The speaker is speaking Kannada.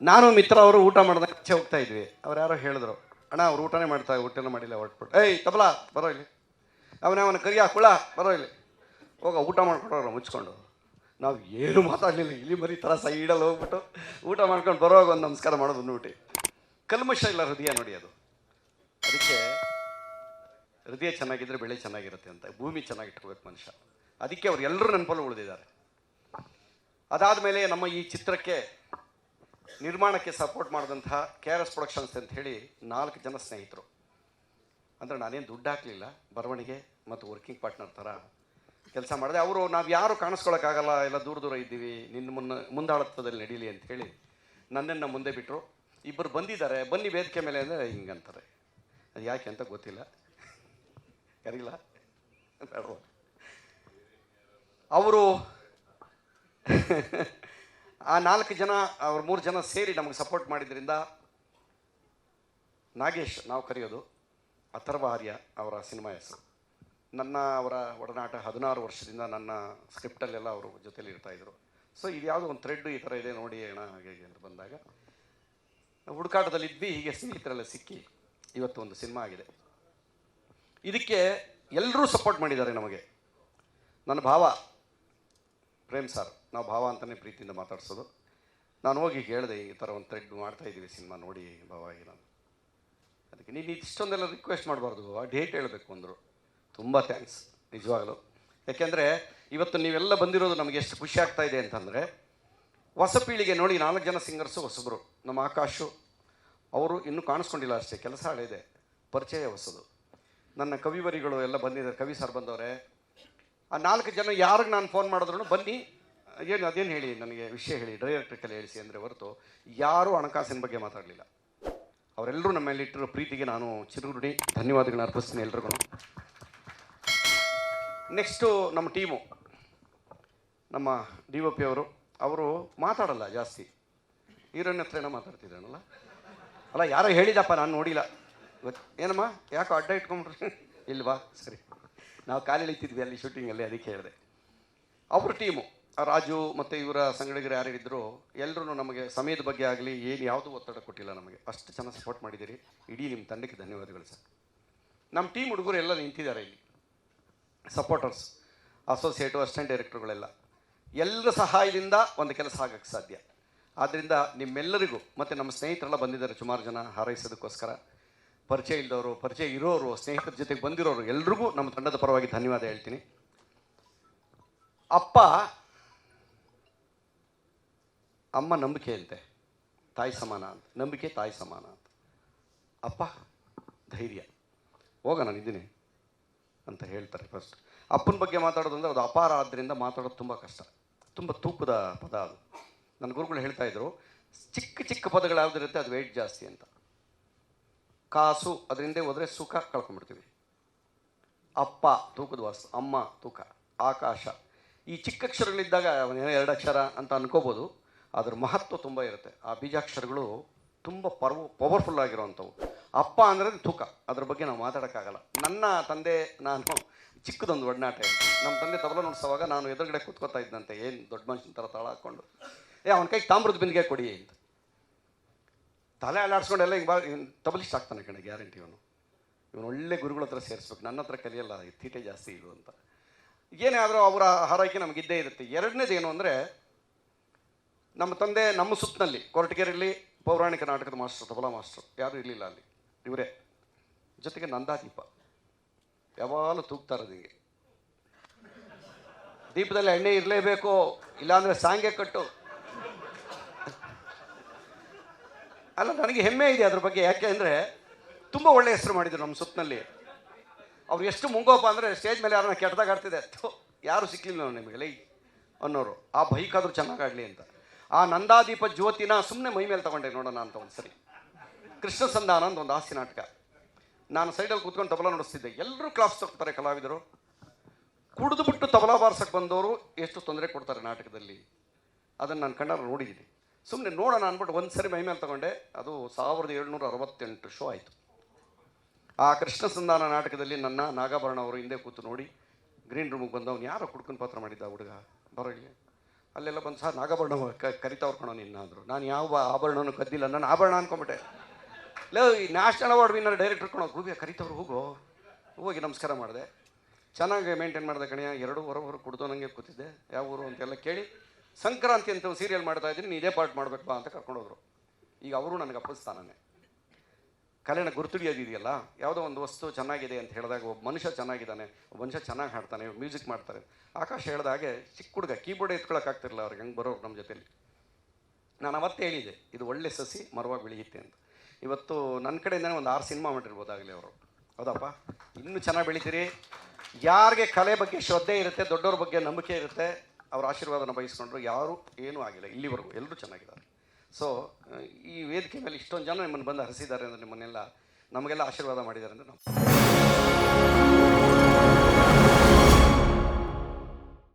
ನಾನು ಮಿತ್ರ ಅವರು ಊಟ ಮಾಡಿದಾಗ ಆಚೆ ಹೋಗ್ತಾ ಇದ್ವಿ. ಅವ್ರು ಯಾರೋ ಹೇಳಿದ್ರು, ಅಣ್ಣ, ಅವ್ರು ಊಟನೇ ಮಾಡ್ತಾ ಊಟನೇ ಮಾಡಿಲ್ಲ ಹೊರಟ್ಬಿಟ್ಟು. ಏಯ್, ತಬಲಾ, ಬರೋ ಇಲ್ಲಿ. ಅವನೇ, ಅವನ ಕರಿಯ, ಕುಳ, ಬರೋ ಇಲ್ಲಿ. ಹೋಗ, ಊಟ ಮಾಡ್ಕೊಂಡವ್ರು ಮುಚ್ಕೊಂಡು. ನಾವು ಏನು ಮಾತಾಡಲಿಲ್ಲ, ಇಲ್ಲಿ ಮರಿ ಥರ ಸೈಡಲ್ಲಿ ಹೋಗ್ಬಿಟ್ಟು ಊಟ ಮಾಡ್ಕೊಂಡು ಬರೋವಾಗ ಒಂದು ನಮಸ್ಕಾರ ಮಾಡೋದು ನೋಡಿ ಕಲ್ಮಶ ಇಲ್ಲ ಹೃದಯ ನೋಡಿ ಅದು. ಅದಕ್ಕೆ ಹೃದಯ ಚೆನ್ನಾಗಿದ್ದರೆ ಬೆಳೆ ಚೆನ್ನಾಗಿರುತ್ತೆ ಅಂತ, ಭೂಮಿ ಚೆನ್ನಾಗಿಟ್ಕೋಬೇಕು ಮನುಷ್ಯ. ಅದಕ್ಕೆ ಅವ್ರು ಎಲ್ಲರೂ ನೆನಪಲ್ಲಿ ಉಳಿದಿದ್ದಾರೆ. ಅದಾದಮೇಲೆ ನಮ್ಮ ಈ ಚಿತ್ರಕ್ಕೆ ನಿರ್ಮಾಣಕ್ಕೆ ಸಪೋರ್ಟ್ ಮಾಡಿದಂತಹ ಕೆ ಆರ್ ಎಸ್ ಪ್ರೊಡಕ್ಷನ್ಸ್ ಅಂತ ಹೇಳಿ ನಾಲ್ಕು ಜನ ಸ್ನೇಹಿತರು. ಅಂದರೆ ನಾನೇನು ದುಡ್ಡು ಹಾಕಲಿಲ್ಲ, ಬರವಣಿಗೆ ಮತ್ತು ವರ್ಕಿಂಗ್ ಪಾರ್ಟ್ನರ್ ಥರ ಕೆಲಸ ಮಾಡಿದೆ. ಅವರು ನಾವು ಯಾರು ಕಾಣಿಸ್ಕೊಳಕ್ಕಾಗಲ್ಲ, ಎಲ್ಲ ದೂರ ದೂರ ಇದ್ದೀವಿ ನಿನ್ನ ಮುನ್ನ ಮುಂದಾಳತ್ವದಲ್ಲಿ ನಡೀಲಿ ಅಂತ ಹೇಳಿ ನನ್ನನ್ನು ಮುಂದೆ ಬಿಟ್ಟರು ಇಬ್ಬರು ಬಂದಿದ್ದಾರೆ, ಬನ್ನಿ ವೇದಿಕೆ ಮೇಲೆ ಅಂದರೆ ಹಿಂಗಂತಾರೆ. ಅದು ಯಾಕೆ ಅಂತ ಗೊತ್ತಿಲ್ಲ. ಕರೀಲ ಬೇಡವಾ ಅವರು ಆ ನಾಲ್ಕು ಜನ, ಅವ್ರ ಮೂರು ಜನ ಸೇರಿ ನಮಗೆ ಸಪೋರ್ಟ್ ಮಾಡಿದ್ರಿಂದ ನಾಗೇಶ್ ನಾವು ಕರೆಯೋದು, ಅಥರ್ವ ಆರ್ಯ ಅವರ ಸಿನಿಮಾ ಹೆಸರು. ನನ್ನ ಅವರ ಒಡನಾಟ ಹದಿನಾರು ವರ್ಷದಿಂದ ನನ್ನ ಸ್ಕ್ರಿಪ್ಟಲ್ಲೆಲ್ಲ ಅವರು ಜೊತೆಲಿ ಇರ್ತಾಯಿದ್ರು ಸೊ ಇದು ಯಾವುದೋ ಒಂದು ಥ್ರೆಡ್ ಈ ಥರ ಇದೆ ನೋಡಿ ಅಣ್ಣ ಹಾಗೆ ಅಂತ ಬಂದಾಗ ಹುಡುಕಾಟದಲ್ಲಿದ್ವಿ ಹೀಗೆ ಸ್ನೇಹಿತರೆಲ್ಲ ಸಿಕ್ಕಿ ಇವತ್ತು ಒಂದು ಸಿನಿಮಾ ಆಗಿದೆ. ಇದಕ್ಕೆ ಎಲ್ಲರೂ ಸಪೋರ್ಟ್ ಮಾಡಿದ್ದಾರೆ ನಮಗೆ. ನನ್ನ ಭಾವ ಪ್ರೇಮ್ ಸರ್, ನಾವು ಭಾವ ಅಂತಲೇ ಪ್ರೀತಿಯಿಂದ ಮಾತಾಡ್ಸೋದು. ನಾನು ಹೋಗಿ ಹೇಳಿದೆ ಈ ಥರ ಒಂದು ಥ್ರೆಡ್ ಮಾಡ್ತಾ ಇದ್ದೀವಿ ಸಿನಿಮಾ ನೋಡಿ ಭಾವಾಗಿ ನಾನು ಅದಕ್ಕೆ ನೀನು ಇಷ್ಟೊಂದೆಲ್ಲ ರಿಕ್ವೆಸ್ಟ್ ಮಾಡಬಾರ್ದು, ಆ ಡೇಟ್ ಹೇಳಬೇಕು ಅಂದರು. ತುಂಬ ಥ್ಯಾಂಕ್ಸ್ ನಿಜವಾಗಲೂ. ಯಾಕೆಂದರೆ ಇವತ್ತು ನೀವೆಲ್ಲ ಬಂದಿರೋದು ನಮಗೆ ಎಷ್ಟು ಖುಷಿ ಆಗ್ತಾ ಇದೆ ಅಂತಂದರೆ ಹೊಸ ಪೀಳಿಗೆ ನೋಡಿ ನಾಲ್ಕು ಜನ ಸಿಂಗರ್ಸು ಹೊಸಬರು, ನಮ್ಮ ಆಕಾಶು. ಅವರು ಇನ್ನೂ ಕಾಣಿಸ್ಕೊಂಡಿಲ್ಲ ಅಷ್ಟೇ, ಕೆಲಸ ಹಳೆಯದೆ ಪರಿಚಯ ಹೊಸದು. ನನ್ನ ಕವಿವರಿಗಳು ಎಲ್ಲ ಬಂದಿದ್ದಾರೆ, ಕವಿ ಸರ್ ಬಂದವರೆ. ಆ ನಾಲ್ಕು ಜನ ಯಾರಿಗೆ ನಾನು ಫೋನ್ ಮಾಡಿದ್ರು ಬನ್ನಿ. ಏನು, ಅದೇನು ಹೇಳಿ, ನನಗೆ ವಿಷಯ ಹೇಳಿ ಡೈರೆಕ್ಟ್ರಿಕಲ್ಲಿ ಹೇಳಿಸಿ ಅಂದರೆ ಹೊರತು ಯಾರೂ ಹಣಕಾಸಿನ ಬಗ್ಗೆ ಮಾತಾಡಲಿಲ್ಲ. ಅವರೆಲ್ಲರೂ ನಮ್ಮ ಮೇಲೆ ಇಟ್ಟಿರೋ ಪ್ರೀತಿಗೆ ನಾನು ಚಿರುಗುಡಿ ಧನ್ಯವಾದಗಳನ್ನ ಅರ್ಪಿಸ್ತೀನಿ ಎಲ್ರಿಗೂ. ನೆಕ್ಸ್ಟು ನಮ್ಮ ಟೀಮು ನಮ್ಮ ಡಿ ಒ ಪಿ ಅವರು ಅವರು ಮಾತಾಡಲ್ಲ ಜಾಸ್ತಿ. ಹೀರೋನ್ ಹತ್ರ ಏನೋ ಮಾತಾಡ್ತಿದ್ದಾನಲ್ಲ. ಅಲ್ಲ, ಯಾರೋ ಹೇಳಿದಪ್ಪ, ನಾನು ನೋಡಿಲ್ಲ. ಏನಮ್ಮ, ಯಾಕೋ ಅಡ್ಡ ಇಟ್ಕೊಂಬಿಟ್ರಿ ಇಲ್ವಾ? ಸರಿ. ನಾವು ಕಾಲು ಇಳಿತಿದ್ವಿ ಅಲ್ಲಿ ಶೂಟಿಂಗಲ್ಲಿ ಅದಕ್ಕೆ ಹೇಳಿದೆ. ಅವ್ರ ಟೀಮು ರಾಜು ಮತ್ತು ಇವರ ಸಂಗಡಿಗರು ಯಾರಿದ್ದರು ಎಲ್ಲರೂ ನಮಗೆ ಸಮಯದ ಬಗ್ಗೆ ಆಗಲಿ, ಏನು ಯಾವುದೂ ಒತ್ತಡ ಕೊಟ್ಟಿಲ್ಲ ನಮಗೆ. ಅಷ್ಟು ಚೆನ್ನಾಗಿ ಸಪೋರ್ಟ್ ಮಾಡಿದ್ದೀರಿ. ಇಡೀ ನಿಮ್ಮ ತಂಡಕ್ಕೆ ಧನ್ಯವಾದಗಳು ಸರ್. ನಮ್ಮ ಟೀಮ್ ಹುಡುಗರು ಎಲ್ಲ ನಿಂತಿದ್ದಾರೆ ಇಲ್ಲಿ. ಸಪೋರ್ಟರ್ಸ್ ಅಸೋಸಿಯೇಟು ಅಸಿಸ್ಟೆಂಟ್ ಡೈರೆಕ್ಟರ್ಗಳೆಲ್ಲ ಎಲ್ಲರ ಸಹಾಯದಿಂದ ಒಂದು ಕೆಲಸ ಆಗೋಕ್ಕೆ ಸಾಧ್ಯ. ಆದ್ದರಿಂದ ನಿಮ್ಮೆಲ್ಲರಿಗೂ ಮತ್ತು ನಮ್ಮ ಸ್ನೇಹಿತರೆಲ್ಲ ಬಂದಿದ್ದಾರೆ ಸುಮಾರು ಜನ ಹಾರೈಸೋದಕ್ಕೋಸ್ಕರ. ಪರಿಚಯ ಇಲ್ಲದವರು, ಪರಿಚಯ ಇರೋರು, ಸ್ನೇಹಿತರ ಜೊತೆಗೆ ಬಂದಿರೋರು ಎಲ್ರಿಗೂ ನಮ್ಮ ತಂಡದ ಪರವಾಗಿ ಧನ್ಯವಾದ ಹೇಳ್ತೀನಿ. ಅಪ್ಪ, ಅಮ್ಮ ನಂಬಿಕೆ ಅಂತೆ. ತಾಯಿ ಸಮಾನ ಅಂತ. ನಂಬಿಕೆ ತಾಯಿ ಸಮಾನ ಅಂತ. ಅಪ್ಪ, ಧೈರ್ಯ. ಹೋಗ, ನಾನು ಇದ್ದೀನಿ ಅಂತ ಹೇಳ್ತಾರೆ ಫಸ್ಟ್ ಅಪ್ಪನ ಬಗ್ಗೆ ಮಾತಾಡೋದು ಅಂದರೆ ಅದು ಅಪಾರ ಆದ್ದರಿಂದ ಮಾತಾಡೋದು ತುಂಬ ಕಷ್ಟ. ತುಂಬ ತೂಕದ ಪದ ಅದು. ನನ್ನ ಗುರುಗಳು ಹೇಳ್ತಾ ಇದ್ರು, ಚಿಕ್ಕ ಚಿಕ್ಕ ಪದಗಳು ಯಾವುದಿರುತ್ತೆ ಅದು ವೆಯ್ಟ್ ಜಾಸ್ತಿ ಅಂತ. ಕಾಸು ಅದರಿಂದ ಹೋದರೆ ಸುಖ ಕಳ್ಕೊಂಡ್ಬಿಡ್ತೀವಿ. ಅಪ್ಪ ತೂಕದ ವಾಸ್ತು ಅಮ್ಮ ತೂಕ, ಆಕಾಶ. ಈ ಚಿಕ್ಕ ಅಕ್ಷರಗಳಿದ್ದಾಗ ಅವನೇನೋ ಎರಡು ಅಕ್ಷರ ಅಂತ ಅನ್ಕೋಬೋದು ಅದ್ರ ಮಹತ್ವ ತುಂಬ ಇರುತ್ತೆ. ಆ ಬೀಜಾಕ್ಷರಗಳು ತುಂಬ ಪರ್ವ ಪವರ್ಫುಲ್ ಆಗಿರುವಂಥವು. ಅಪ್ಪ ಅಂದರೆ ತೂಕ. ಅದ್ರ ಬಗ್ಗೆ ನಾವು ಮಾತಾಡೋಕ್ಕಾಗಲ್ಲ. ನನ್ನ ತಂದೆ, ನಾನು ಚಿಕ್ಕದೊಂದು ಒಡನಾಟ ನಮ್ಮ ತಂದೆ ತಬಲ ನೋಡ್ಸೋವಾಗ ನಾನು ಎದುರುಗಡೆ ಕೂತ್ಕೋತಾ ಇದ್ದಂತೆ. ಏನು ದೊಡ್ಡ ಮನುಷ್ಯನ ಥರ ತಾಳ ಹಾಕ್ಕೊಂಡು. ಏ, ಅವನ ಕೈಗೆ ತಾಮ್ರದ ಬಿಂದಿಗೆ ಕೊಡಿ ಅಂತ. ತಲೆ ಅಲ್ಲಾಡ್ಸ್ಕೊಂಡೆಲ್ಲ ಹಿಂಗೆ ಬಾ ತಬಲಿಸ್ಟ್ ಆಗ್ತಾನೆ ಕಣೆ ಗ್ಯಾರಂಟಿ ಇವನು ಇವನು ಒಳ್ಳೆ ಗುರುಗಳ ಹತ್ರ ಸೇರಿಸ್ಬೇಕು. ನನ್ನ ಹತ್ರ ಕಲಿಯಲ್ಲ ತೀಟೆ ಜಾಸ್ತಿ ಇದು ಅಂತ. ಏನೇ ಆದರೂ ಅವರ ಹಾರೈಕೆ ನಮಗಿದ್ದೇ ಇರುತ್ತೆ. ಎರಡನೇದು ಏನು ಅಂದರೆ, ನಮ್ಮ ತಂದೆ ನಮ್ಮ ಸುತ್ತಿನಲ್ಲಿ ಕೊರಟಗೆರೆಯಲ್ಲಿ ಪೌರಾಣಿಕ ನಾಟಕದ ಮಾಸ್ಟರ್, ತಬಲಾ ಮಾಸ್ಟರ್, ಯಾರೂ ಇರಲಿಲ್ಲ ಅಲ್ಲಿ. ಇವರೇ. ಜೊತೆಗೆ ನಂದಾದೀಪ. ಯಾವಾಗಲೂ ತೂಗ್ತಾರೆ ನಿಮಗೆ ದೀಪದಲ್ಲಿ ಎಣ್ಣೆ ಇರಲೇಬೇಕು, ಇಲ್ಲಾಂದರೆ ಸಾಂಗೆ ಕಟ್ಟು. ಅಲ್ಲ, ನನಗೆ ಹೆಮ್ಮೆ ಇದೆ ಅದ್ರ ಬಗ್ಗೆ. ಯಾಕೆ ಅಂದರೆ ತುಂಬ ಒಳ್ಳೆ ಹೆಸರು ಮಾಡಿದ್ರು ನಮ್ಮ ಸುತ್ತಿನಲ್ಲಿ ಅವ್ರು ಎಷ್ಟು ಮುಂಗೋಪ ಅಂದರೆ ಸ್ಟೇಜ್ ಮೇಲೆ ಯಾರನ್ನ ಕೆಟ್ಟದಾಗ ಆಡ್ತಿದೆ. ಯಾರು ಸಿಕ್ಕಲಿಲ್ಲ ನಿಮಗೆ, ಲೈ, ಅನ್ನೋರು. ಆ ಬೈಕ್ ಆದರೂ ಚೆನ್ನಾಗಾಗಲಿ ಅಂತ. ಆ ನಂದಾದೀಪ ಜ್ಯೋತಿನ ಸುಮ್ಮನೆ ಮೈ ಮೇಲೆ ತಗೊಂಡೆ ನೋಡೋಣ ಅಂತ ಒಂದು ಸರಿ ಕೃಷ್ಣ ಸಂಧಾನ ಅಂತ ಒಂದು ಹಾಸ್ಯ ನಾಟಕ. ನಾನು ಸೈಡಲ್ಲಿ ಕೂತ್ಕೊಂಡು ತಬಲಾ ನೋಡಿಸ್ತಿದ್ದೆ. ಎಲ್ಲರೂ ಕ್ಲಾಸ್ ತಗೋತಾರೆ ಕಲಾವಿದರು. ಕುಡಿದು ಬಿಟ್ಟು ತಬಲಾ ಬಾರ್ಸಕ್ಕೆ ಬಂದವರು ಎಷ್ಟು ತೊಂದರೆ ಕೊಡ್ತಾರೆ ನಾಟಕದಲ್ಲಿ. ಅದನ್ನು ನಾನು ಕಣ್ಣಾರು ನೋಡಿದ್ದೀನಿ ಸುಮ್ಮನೆ ನೋಡೋಣ ಅಂದ್ಬಿಟ್ಟು ಒಂದು ಸರಿ ಮೈ ಮೇಲೆ ತಗೊಂಡೆ. ಅದು ಸಾವಿರದ ಏಳ್ನೂರ ಅರವತ್ತೆಂಟು ಶೋ ಆಯಿತು. ಆ ಕೃಷ್ಣ ಸಂಧಾನ ನಾಟಕದಲ್ಲಿ ನನ್ನ ನಾಗಾಭರಣ ಅವರು ಹಿಂದೆ ಕೂತು ನೋಡಿ, ಗ್ರೀನ್ ರೂಮಿಗೆ ಬಂದವನು ಯಾರೋ ಕುಡ್ಕೊಂಡು ಪಾತ್ರ ಮಾಡಿದ್ದ ಹುಡುಗ? ಬರೋ ಇಲ್ಲಿ ಅಲ್ಲೆಲ್ಲ ಬಂದು ಸಹ ನಾಗಾಭರಣ ಕ ಕಣೋ ನಿನ್ನ ಅಂದರು ನಾನು ಯಾವ ಆಭರಣನೂ ಕದ್ದಿಲ್ಲ. ನಾನು ಆಭರಣ ಅನ್ಕೊಂಬಿಟ್ಟೆ. ಲೇ, ಈ ನ್ಯಾಷನಲ್ ಅವಾರ್ಡ್ ವಿನ್ನರ್ ಡೈರೆಕ್ಟರ್ ಕಣೋ ಗುಬಿಯ ಕರಿತವ್ರು ಹೋಗೋ? ಹೋಗಿ ನಮಸ್ಕಾರ ಮಾಡಿದೆ. ಚೆನ್ನಾಗಿ ಮೇಂಟೈನ್ ಮಾಡಿದೆ ಕಣಯ್ಯ ಎರಡು ಹೊರ ಹೊರ ಕುಡ್ದು ನನಗೆ ಕೂತಿದ್ದೆ. ಯಾವ ಊರು ಅಂತೆಲ್ಲ ಕೇಳಿ. ಸಂಕ್ರಾಂತಿ ಅಂತ ಸೀರಿಯಲ್ ಮಾಡ್ತಾ ಇದ್ದೀನಿ ನೀ ಇದೇ ಪಾರ್ಟ್ ಮಾಡಬೇಕು ಅಂತ ಕರ್ಕೊಂಡೋದ್ರು ಈಗ ಅವರು ನನಗೆ ಅಪ್ಪಸ್ತಾನೇ ಕಲೆನ ಗುರುತಿಡಿಯೋದಿದೆಯಲ್ಲ, ಯಾವುದೋ ಒಂದು ವಸ್ತು ಚೆನ್ನಾಗಿದೆ ಅಂತ ಹೇಳಿದಾಗ ಒಬ್ಬ ಮನುಷ್ಯ ಚೆನ್ನಾಗಿದ್ದಾನೆ, ಒಬ್ಬ ಮನುಷ್ಯ ಚೆನ್ನಾಗಿ ಹಾಡ್ತಾನೆ ಮ್ಯೂಸಿಕ್ ಮಾಡ್ತಾರೆ. ಆಕಾಶ ಹೇಳ್ದಾಗೆ ಚಿಕ್ಕ ಹುಡುಗ ಕೀಬೋರ್ಡ್ ಎತ್ಕೊಳಕ್ಕಾಗ್ತಿರಲಿಲ್ಲ ಅವ್ರಿಗೆ, ಹಂಗೆ ಬರೋರು ನಮ್ಮ ಜೊತೆಯಲ್ಲಿ ನಾನು ಅವತ್ತೇ ಹೇಳಿದೆ, ಇದು ಒಳ್ಳೆ ಸಸಿ ಮರವಾಗಿ ಬೆಳೆಯುತ್ತೆ ಅಂತ. ಇವತ್ತು ನನ್ನ ಕಡೆಯಿಂದನೇ ಒಂದು ಆರು ಸಿನಿಮಾ ಮಾಡಿರ್ಬೋದಾಗಲಿ ಅವರು. ಹೌದಪ್ಪ? ಇನ್ನೂ ಚೆನ್ನಾಗಿ ಬೆಳಿತೀರಿ. ಯಾರಿಗೆ ಕಲೆ ಬಗ್ಗೆ ಶ್ರದ್ಧೆ ಇರುತ್ತೆ, ದೊಡ್ಡವ್ರ ಬಗ್ಗೆ ನಂಬಿಕೆ ಇರುತ್ತೆ ಅವ್ರ ಆಶೀರ್ವಾದನ ಬಯಸ್ಕೊಂಡ್ರು ಯಾರೂ ಏನೂ ಆಗಿಲ್ಲ, ಇಲ್ಲಿವರೆಗೂ ಎಲ್ಲರೂ ಚೆನ್ನಾಗಿದ್ದಾರೆ. ಸೊ ಈ ವೇದಿಕೆ ಮೇಲೆ ಇಷ್ಟೊಂದು ಜನ ನಿಮ್ಮನ್ನು ಬಂದು ಹರಿಸಿದ್ದಾರೆ ಅಂದರೆ ನಿಮ್ಮನ್ನೆಲ್ಲ ನಮಗೆಲ್ಲ ಆಶೀರ್ವಾದ ಮಾಡಿದ್ದಾರೆ ಅಂದರೆ ನಾವು